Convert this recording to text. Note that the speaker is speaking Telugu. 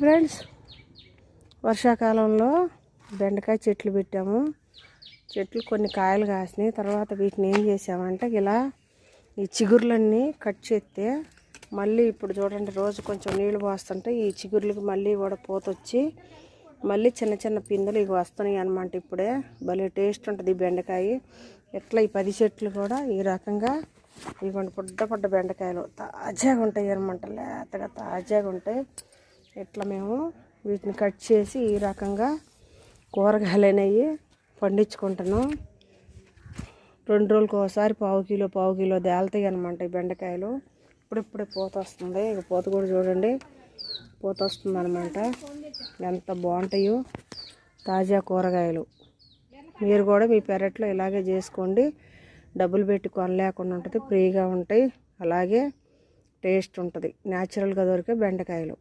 ఫ్రెండ్స్ వర్షాకాలంలో బెండకాయ చెట్లు పెట్టాము. చెట్లు కొన్ని కాయలు కాసినాయి. తర్వాత వీటిని ఏం చేసామంటే ఇలా ఈ చిగుర్లన్నీ కట్ చేస్తే మళ్ళీ ఇప్పుడు చూడండి రోజు కొంచెం నీళ్ళు పోస్తుంటే ఈ చిగుర్లకు మళ్ళీ కూడా పోతొచ్చి మళ్ళీ చిన్న చిన్న పిందెలు ఇవి వస్తున్నాయి అనమాట ఇప్పుడే. భలే టేస్ట్ ఉంటుంది ఈ బెండకాయ. ఎట్లా ఈ పది చెట్లు కూడా ఈ రకంగా ఇవ్వండి పొడ్డ పొడ్డ బెండకాయలు తాజాగా ఉంటాయి అనమాట లేతగా తాజాగా ఉంటాయి. ఇట్లా మేము వీటిని కట్ చేసి ఈ రకంగా కూరగాయలు అనేవి పండించుకుంటున్నాం. రెండు రోజులకు ఒకసారి పావు కిలో పావు కిలో తేలుతాయి అనమాట ఈ బెండకాయలు. ఇప్పుడిప్పుడే పూత వస్తుంది. ఇక పూత కూడా చూడండి. పూత వస్తుంది అనమాట ఎంత బాగుంటాయో తాజా కూరగాయలు. మీరు కూడా మీ పెరట్లో ఇలాగే చేసుకోండి. డబ్బులు పెట్టి కొనలేకుండా ఉంటుంది ఫ్రీగా ఉంటాయి. అలాగే టేస్ట్ ఉంటుంది. న్యాచురల్గా దొరికే బెండకాయలు.